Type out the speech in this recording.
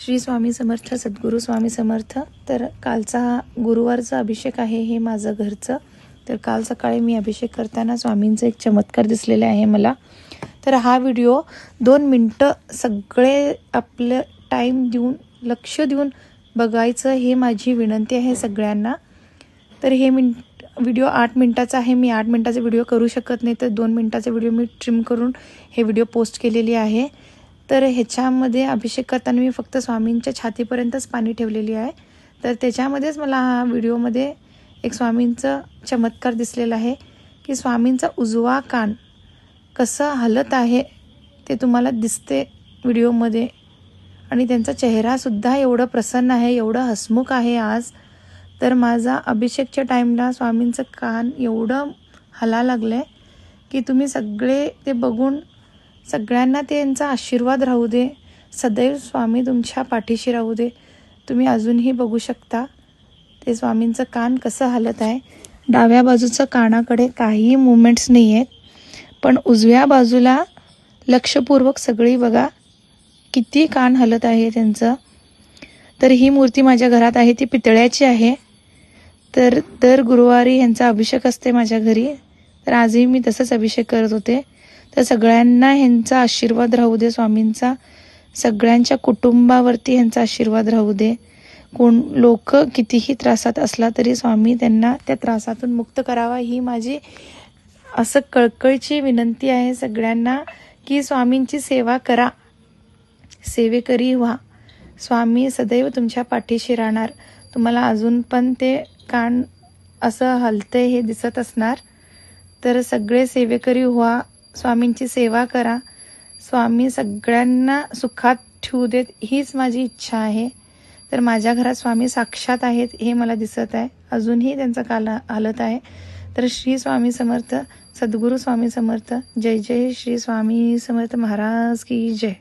श्री स्वामी समर्थ सद्गुरू स्वामी समर्थ. तर कालचा हा गुरुवारचा अभिषेक आहे हे माझं घरचं. तर काल सकाळी मी अभिषेक करताना स्वामींचा एक चमत्कार दिसलेला आहे मला. तर हा व्हिडिओ दोन मिनटं सगळे आपलं टाईम देऊन लक्ष देऊन बघायचं हे माझी विनंती आहे सगळ्यांना. तर हे मिन व्हिडिओ आठ मिनटाचा आहे. मी आठ मिनटाचा व्हिडिओ करू शकत नाही. तर दोन मिनटाचा व्हिडिओ मी ट्रिम करून हे व्हिडिओ पोस्ट केलेली आहे. तर ह्याच्यामध्ये अभिषेक करताना मी फक्त स्वामींच्या छातीपर्यंतच पाणी ठेवलेली आहे. तर त्याच्यामध्येच मला हा व्हिडिओमध्ये एक स्वामींचं चमत्कार दिसलेला आहे की स्वामींचा उजवा कान कसं हलत आहे ते तुम्हाला दिसते व्हिडिओमध्ये. आणि त्यांचा चेहरासुद्धा एवढं प्रसन्न आहे एवढं हसमुख आहे आज. तर माझा अभिषेकच्या टाईमला स्वामींचं कान एवढं हला लागलं आहे की तुम्ही सगळे ते बघून सगळ्यांना त्यांचा आशीर्वाद राहू दे. सदैव स्वामी तुमच्या पाठीशी राहू दे. तुम्ही अजूनही बघू शकता. ते स्वामींचं कान कसं हलत आहे. डाव्या बाजूचं कानाकडे काहीही मुवमेंट्स नाही आहेत पण उजव्या बाजूला लक्षपूर्वक सगळी बघा. किती कान हलत आहे त्यांचं. तर ही मूर्ती माझ्या घरात आहे ती पितळ्याची आहे. तर दर गुरुवारी यांचा अभिषेक असते माझ्या घरी. तर आजही मी तसंच अभिषेक करत होते. तर सगळ्यांना ह्यांचा आशीर्वाद राहू दे स्वामींचा. सगळ्यांच्या कुटुंबावरती ह्यांचा आशीर्वाद राहू दे. कोण लोक कितीही त्रासात असला तरी स्वामी त्यांना त्या त्रासातून मुक्त करावा. ही माझी असं कळकळची विनंती आहे सगळ्यांना की स्वामींची सेवा करा. सेवेकरी व्हा. स्वामी सदैव तुमच्या पाठीशी राहणार. तुम्हाला अजून पण ते कान असं हलतंय हे दिसत असणार. तर सगळे सेवेकरी व्हा. स्वामींची सेवा करा. स्वामी सगळ्यांना सुखात ठेवू देत हीच माझी इच्छा आहे. तर माझ्या घरात स्वामी साक्षात आहेत हे मला दिसत आहे. अजूनही त्यांचा काल हालत आहे. तर श्री स्वामी समर्थ सद्गुरू स्वामी समर्थ जय जय श्री स्वामी समर्थ महाराज की जय.